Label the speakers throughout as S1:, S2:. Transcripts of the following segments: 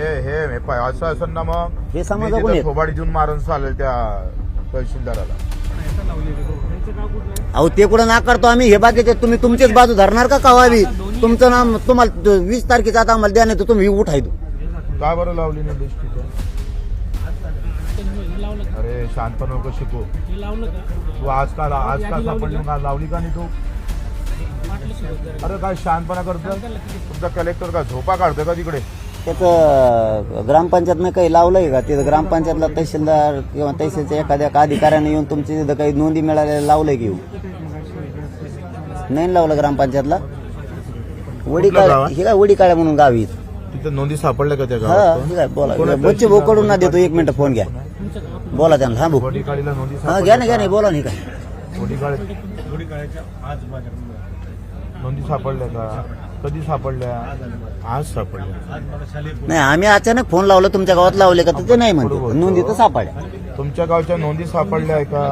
S1: हे हे हे पाय असं असं ना मग.
S2: हे समाजा
S1: मी तिथं? थोबाडी देऊन मारून चालेल त्या तहसीलदाराला.
S2: अहो ते कुठं नाकारतो आम्ही? हे बाकीचे तुम्ही तुमचीच बाजू धरणार का कवावी तुमचं नाम तुम्हाला वीस तारखेचा आता आम्हाला द्या नाही तर तुम्ही उठायचो
S1: का बरं लावली नाही लिस्ट तिथं अरे शांतपणे नको शिकू. तू आज का आज का सापडली का लावली का नाही तू? अरे काय शांतपणा करतोय? तुमचा कलेक्टर का झोपा काढतोय का तिकडे?
S2: त्याचं ग्रामपंचायतनं काही लावलंय का? तिथं ग्रामपंचायतला तहसीलदार किंवा तहसीलच्या एखाद्या अधिकाऱ्याने येऊन तुमची तिथं काही नोंदी मिळालेल्या लावलंय की येऊन? नाही लावलं ग्रामपंचायतला? वडी
S1: आहे?
S2: हे काय वडी काळ्या म्हणून गावी
S1: तिथं नोंदी सापडल्या का त्या
S2: हा
S1: गावात?
S2: हे काय बोला. बच्चे भाऊ ना देतो एक मिनिट फोन घ्या. बोला त्यांना हा भाऊ
S1: वडीकाळीला नोंदी
S2: हा घ्या ना घ्या
S1: सापडल्या
S2: ना बोला नाही काय
S1: वडीकाळी नोंदी सापडल्या का? कधी सापडल्या? आज सापडल्या.
S2: नाही आम्ही अचानक फोन लावला तुमच्या गावात लावले का तर ते नाही म्हणते. नोंदी तर सापाड्या
S1: तुमच्या गावच्या नोंदी सापडल्या आहे का?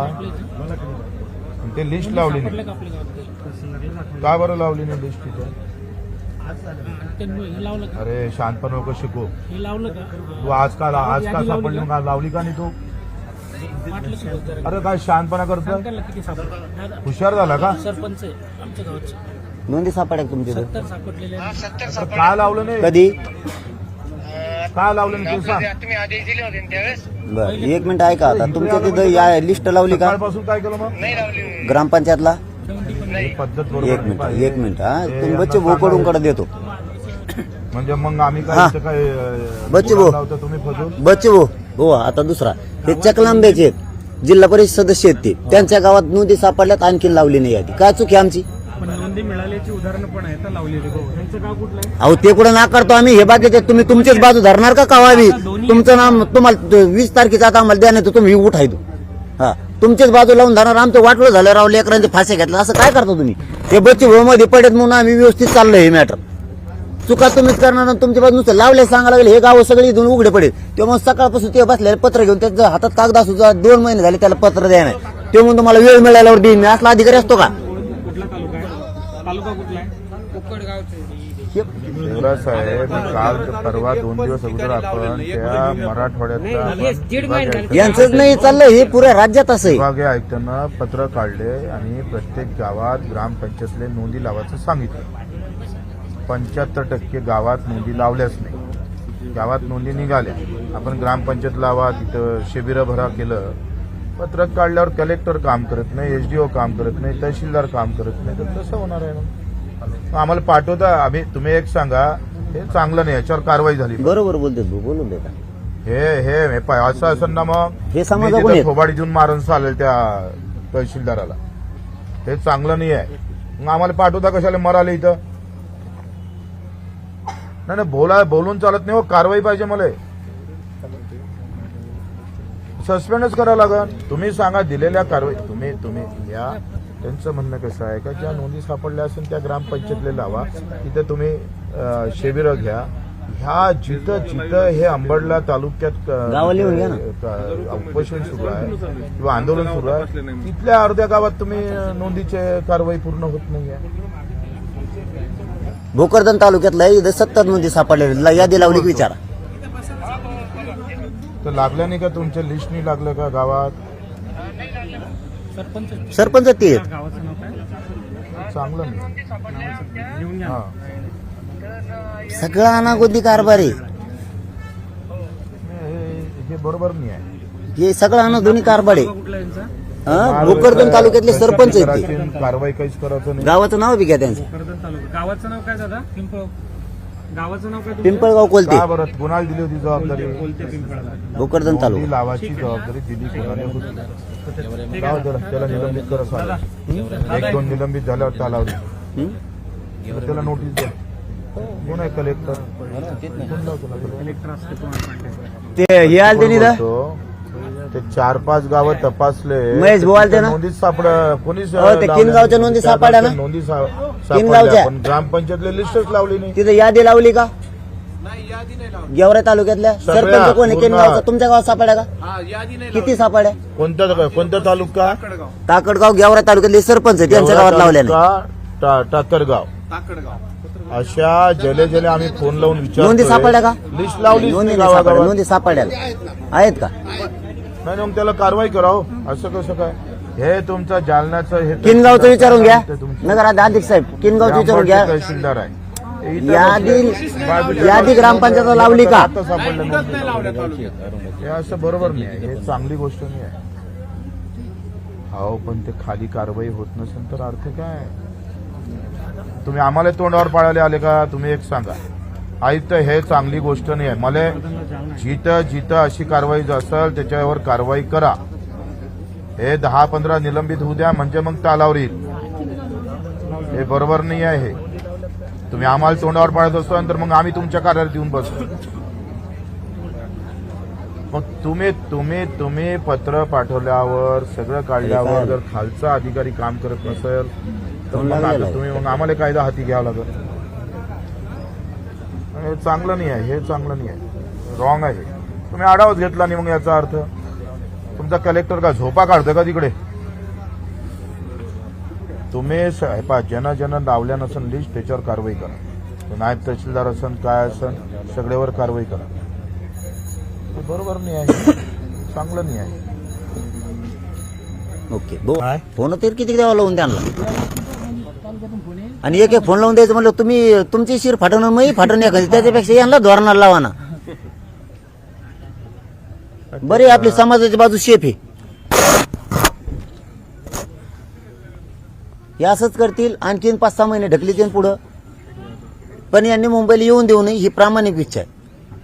S1: ते लिस्ट लावली नाही. का बरं लावली नाही लिस्ट तिथे?
S3: हे लावलं का
S1: अरे शांतपणे नको शिकू.
S3: हे लावलं का
S1: तू आज का आज का सापडली? का लावली का नाही तू?
S3: वाटलं सुरू जरा
S1: अरे काय शांतपणा
S3: किती सापडलं
S1: हुशार झाला का?
S3: सरपंच आहे आमच्या गावाचे
S2: नोंदी सापाड्या का तुमच्या इथं?
S3: सत्तर
S1: का लावलं नाही?
S2: कधी?
S1: का लावलं नाही तू सांग
S4: तुम्ही आदेश दिले होते ना त्यावेळेस?
S2: बर एक मिनिट ऐका आता. तुमच्या तिथं या लिस्ट लावली का?
S1: सकाळपासून काय केलं मग?
S4: नाही लावली.
S2: ग्रामपंचायतला?
S1: पद्धत
S2: एक मिनिट. एक मिनिट हा. तुम्ही बच्चे भाऊ कडून कडे देतो.
S1: म्हणजे मग आम्ही काय. इथं काय अं,
S2: बच्चे भाऊ.
S1: लावतो तुम्ही फसून
S2: बच्चे भाऊ हो आता दुसरा. हे चकलांब्याचे आहेत. जिल्हा परिषद सदस्य आहेत ते. त्यांच्या गावात नोंदी सापडल्यात आणखी लावली नाही यादी. काय चूक आहे आमची?
S3: नोंदी मिळाल्याची उदाहरणं पण आहेत हो त्यांचं गाव कुठलं आहे?
S2: अहो ते कुठं नाकारतो आम्ही? हे बाकीचे तुम्ही तुमचीच बाजू धरणार का कवावी? तुमचं नाम तुम्हाला वीस तारखेचा आता आम्हाला द्या नाही तर तुम्ही उठायचो हा तुमचीच बाजू लावून धरणार. आमचं वाटलं झालं राव लेकरांचे फासे घेतलं. असं काय करता तुम्ही? ते बच्चे मध्ये पडत म्हणून आम्ही व्यवस्थित चाललंय हे मॅटर चुका तुम्हीच करणार तुमच्या बाजू नुसतं लावले सांगा लागले हे गाव सगळे इथून उघडे पडेल तेव्हा सकाळपासून ते बसलेले पत्र घेऊन त्याच्या हातात कागद असू द्या, दोन महिने झाले त्याला पत्र द्या नाही ते म्हणून तुम्हाला वेळ मिळाल्यावर देईन. मी असला अधिकारी असतो का?
S3: तालुका कुठला आहे?
S1: साहेब काल परवा दोन दिवस अगोदर आपण त्या मराठवाड्यातल्या
S2: यांचंच नाही चाललंय हे पुऱ्या राज्यात असं आहे
S1: विभागीय आयुक्तांना पत्र काढले आणि प्रत्येक गावात ग्रामपंचायतले नोंदी लावायचं सांगितलं. पंच्याहत्तर टक्के गावात नोंदी लावल्याच नाही. गावात नोंदी निघाल्या. आपण ग्रामपंचायत लावा तिथं शिबिरं भरा केलं. पत्रक काढल्यावर कलेक्टर काम करत नाही एसडीओ काम करत नाही तहसीलदार काम करत नाही. तर कसं होणार आहे मग आम्हाला पाठवता आम्ही तुम्ही एक सांगा हे चांगलं नाही याच्यावर कारवाई झाली
S2: बरोबर बोलते बोलून देता.
S1: हे हे हे पाय असं असं ना मग.
S2: हे समाजा आहेत?
S1: थोबाडी देऊन मारून चालेल त्या तहसीलदाराला. हे चांगलं नाही आहे. मग आम्हाला पाठवता कशाला मराले इथं? नाही नाही बोला बोलून चालत नाही हो कारवाई पाहिजे मला. सस्पेंडच करावं लागल तुम्ही सांगा दिलेल्या कारवाई तुम्ही तुम्ही या. त्यांचं म्हणणं कसं आहे का? ज्या नोंदी सापडल्या असेल त्या ग्रामपंचायतले लावा. तिथे तुम्ही शिबिरं घ्या. ह्या जिथं जिथं हे अंबडला तालुक्यात उपोषण सुरू आहे किंवा आंदोलन सुरू आहे तिथल्या अर्ध्या गावात तुम्ही नोंदीचे कारवाई पूर्ण होत नाहीये.
S2: भोकरदन तालुक्यातला इथं सत्तर नोंदी सापडलेल्या यादी लावली विचारा.
S1: तर लागलं नाही का तुमच्या लिस्ट नाही लागलं का गावात?
S3: सरपंच
S2: सरपंच ते. आहेत.
S3: गावाचं नाव काय?
S1: चांगलं नाही.
S3: घेऊन घ्या
S1: हा.
S2: सगळा अनागोदी कारभार आहे.
S1: हे- हे बरोबर नाही आहे.
S2: हे सगळं अनाधुनी कारभार आहे.
S3: कुठला आहे यांचा?
S2: हा? भोकरदन तालुक्यातले सरपंच आहेत ते.
S1: करायची, कारवाई काहीच करायचं नाही.
S2: गावाचं नाव बी घ्या त्यांचं.
S3: कर्जत तालुका. गावाचं नाव काय दादा? पिंपळ गावाचं नाव काय तुमचं?
S2: पिंपळगाव कोलते
S1: का बरं कुणाला दिली होती जबाबदारी
S3: पिंपळगाव
S2: भोकरदन
S1: नोंदी
S2: तालुका
S1: लावाची जबाबदारी दिली कोणाला होती जाऊ दे, त्याला निलंबित करा. एक दोन निलंबित झाल्यावर
S2: हं?
S1: तर त्याला नोटीस द्या कोण आहे कलेक्टर कलेक्टर?
S3: असते.
S2: ते हे आलते
S1: कोण
S2: निदा?
S1: ते चार पाच गावं तपासले.
S2: महेश आलते ना?
S1: नोंदीत सापड कोणीच
S2: हो, ते किनगावच्या नोंदी
S1: त्या
S2: सापडल्या ना?
S1: नोंदी सा-
S2: किनगावच्या.
S1: सापडल्या. पण ग्रामपंचायतले लिस्टच लावली नाही.
S2: तिथं यादी लावली का? गेवरा तालुक्यातल्या
S1: सगळ्या,
S2: सरपंच कोणी
S1: पूर्ण.
S2: केनगावचा तुमच्या गावात सापड्या का? किती सापड्या
S1: कोणता कोणता तालुका?
S2: ताकडगाव. गेवरा तालुक्यातले सरपंच आहे त्यांच्या गावात लावल्या नाही.
S1: तालुका टा- टाकरगाव. अशा जले जले आम्ही फोन लावून
S2: नोंदी सापडल्या का?
S1: लिस्ट लावली
S2: नोंदी नाही सापडल्या नोंदी सापडल्या. आहेत का?
S1: नाही मग त्याला कारवाई करावं. असं कसं काय? हे तुमचं जालन्याचं हे
S2: किनगावचं विचारून घ्या.
S1: ते तुमचं-
S2: नगर अधिक साहेब किनगावचं विचारून घ्या.
S1: तहसीलदार आहे.
S2: यादी यादी ग्रामपंचायत लावली का?
S1: आता सापडलं. हे असं बरोबर नाही आहे. हे चांगली गोष्ट नाही आहे. हो पण ते खाली कारवाई होत नसेल तर अर्थ काय? तुम्ही आम्हाला तोंडावर पाळायला आले का? तुम्ही एक सांगा. आयुक्त हे चांगली गोष्ट नाही आहे. मला जिथं जिथं अशी कारवाई असेल त्याच्यावर कारवाई करा. हे दहा पंधरा निलंबित होऊ द्या म्हणजे मग तालावर येईल. हे बरोबर नाही आहे. हे तुम्ही आम्हाला तोंडावर पाळत असाल तर मग आम्ही तुमच्या कार्यालयात येऊन बसतो मग तुम्ही तुम्ही तुम्ही पत्र पाठवल्यावर सगळं काढल्यावर जर खालचा अधिकारी काम करत नसेल तर मग तुम्ही मग आम्हाला कायदा हाती घ्यावा लागेल. हे चांगलं नाही आहे हे चांगलं नाही आहे. रॉंग आहे. तुम्ही आढावाच घेतला नाही मग याचा अर्थ. तुमचा कलेक्टर का झोपा काढतो का तिकडे? तुम्ही स- पहा, ज्यांना ज्यांना लावल्या नसन लिस्ट त्याच्यावर कारवाई करा. तो नायब तहसीलदार असन काय असन सगळ्यावर कारवाई करा. हे बरोबर नाही आहे. चांगलं नाही आहे.
S2: ओके? फोन तरी किती द्यावा लावून त्यांना आणि एक एक फोन लावून द्यायचं म्हणलं तुम्ही तुमची शिर फाटवणं मी फाटवणं एखादी त्याच्यापेक्षा यांना धोरणाला लावा ना. बरे आपली समाजाची बाजू शेफ आहे. हे असंच करतील आणखीन पाच सहा महिने ढकली ढकलीतील पुढं. पण यांनी मुंबईला येऊन देऊ नये ही प्रामाणिक इच्छा आहे.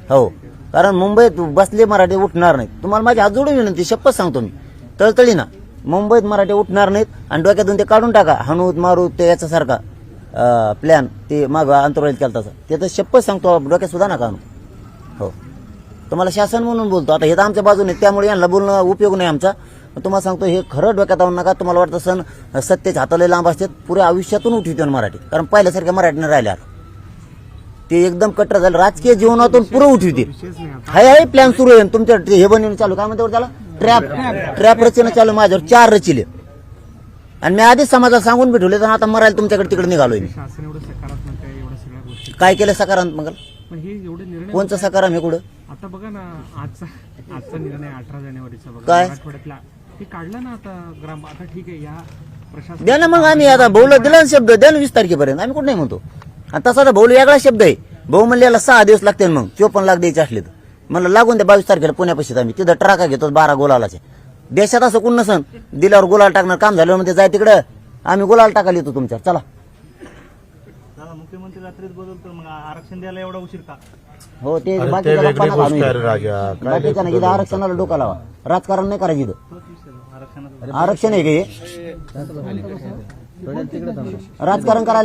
S2: हो. कारण मुंबईत बसले मराठी उठणार नाहीत. तुम्हाला माझी हात जोडून विनंती शपथ सांगतो मी. तळतळी ना. मुंबईत मराठी उठणार नाहीत आणि डोक्यातून ते काढून टाका हनुत मारूत ते याच्यासारखा. प्लॅन ते माग अंतराळीत केला तसा. त्याचं शपथ सांगतो डोक्यात सुद्धा नका हो. तुम्हाला शासन म्हणून बोलतो. आता हे तर आमच्या बाजूने त्यामुळे यांना बोलणं उपयोग नाही आमचा. तुम्हाला सांगतो हे खरं डोक्यात आणू नका. तुम्हाला वाटतं सण सत्तेच हाताला लांब असतात पुऱ्या आयुष्यातून उठवतो मराठी. कारण पहिल्यासारख्या मराठीने राहिल्या ते एकदम कट्टर झालं. राजकीय जीवनातून पुरं उठवतील हाय हाय प्लॅन सुरू आहे. तुमच्या ते हे बनवून चालू. काय म्हणते त्याला? ट्रॅप ट्रॅप रचना चालू माझ्यावर चार रचिले. आणि मी आधीच समाजाला सांगून बी ठेवले तर आता मरायला तुमच्याकडे तिकडे निघालोय मी.
S3: शासन एवढं सकारात्मक आहे एवढ्या सगळ्या गोष्टी.
S2: काय केलं सकारात्मक?
S3: पण हे एवढे निर्णय
S2: कोणचं सकाराम हे कुठं?
S3: आता बघा ना आजचा आजचा निर्णय अठरा जानेवारीचा बघा
S2: काय?
S3: मराठवाड्यातला. काढला ना आता ग्राम आता ठीक आहे या प्रशासन
S2: द्या ना मग आम्ही आता भाऊला दिला ना शब्द द्या ना वीस तारखेपर्यंत. आम्ही कुठं नाही म्हणतो. आणि तसा तर भाऊ वेगळा शब्द आहे. भाऊ म्हणले याला सहा दिवस लागतील मग चोपन्न लाख द्यायचे असले तर. म्हणलं लागून द्या बावीस तारखेला पुण्यापाशी आम्ही. तिथं ट्राका घेतो बारा गोलालाचे. देशात असं कोण नसन. दिल्यावर गुलाल टाकणार काम झालं म्हणजे जाय तिकडं. आम्ही गुलाल टाकायला येतो तुमच्या चला.
S4: दादा मुख्यमंत्री रात्रीच बदलतो मग आरक्षण द्यायला एवढा उशीर का?
S2: हो ते
S1: अरे ते
S2: बाकीच्या
S1: वेगळी
S2: लोकांना
S1: गोष्ट
S2: घालून
S1: आहे रे
S2: ये.
S1: राजा. काय
S2: बाकीच्या नाही इथं आरक्षणाला डोका लावा. राजकारण नाही करायचं इथं.
S4: आरक्षणाचा.
S2: आरक्षण आहे का हे? राजकारण करायला